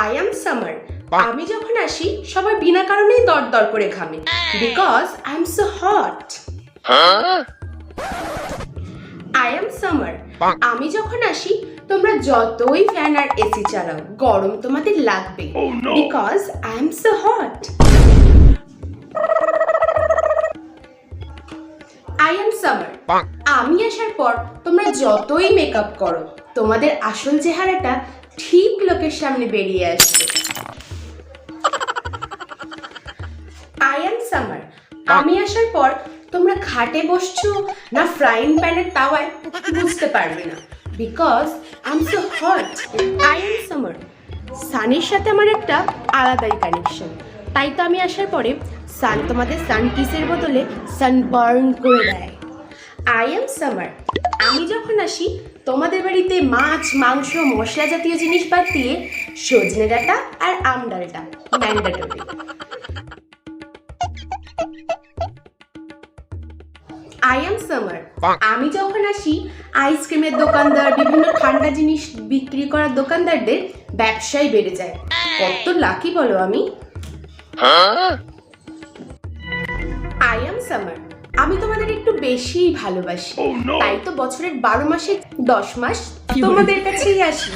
I am summer আমি যখন আসি সবাই বিনা কারণেই দর দর করে ঘামে। Because I am so hot I am summer আমি যখন আসি তোমরা যতই ফ্যান আর এসি চালাও গরম তোমাদের লাগবে। Because I am so hot I am summer আমি আসার পর তোমরা যতই মেকআপ করো তোমাদের আসল চেহারাটা ঠিক লোকের সামনে বেরিয়ে আসবে। আই এম সামার আমি আসার পর তোমরা খাটে বসছো না ফ্রাইং প্যানের তাওয়ায় বুঝতে পারবে না। Because I am so hot I am summer সানের সাথে আমার একটা আলাদাই কানেকশন তাই তো আমি আসার পরে সান তোমাদের সান কিসের বদলে সানবার্ন করে দেয়। আই এম সামার আমি যখন আসি তোমাদের বাড়িতে মাছ মাংস মশলা জাতীয় জিনিস বাদ দিয়ে সজনে ডাটা আর আম ডালটা ম্যান্ডাটরি আই এম সামার আমি যখন আসি আইসক্রিমের দোকানদার বিভিন্ন ঠান্ডা জিনিস বিক্রি করার দোকানদারদের ব্যবসায় বেড়ে যায়। কত লাকি বলো আমি। আই এম সামার আমি তোমাদের একটু বেশিই ভালোবাসি। তাই তো বছরের বারো মাসে দশ মাস তোমাদের কাছেই আসি।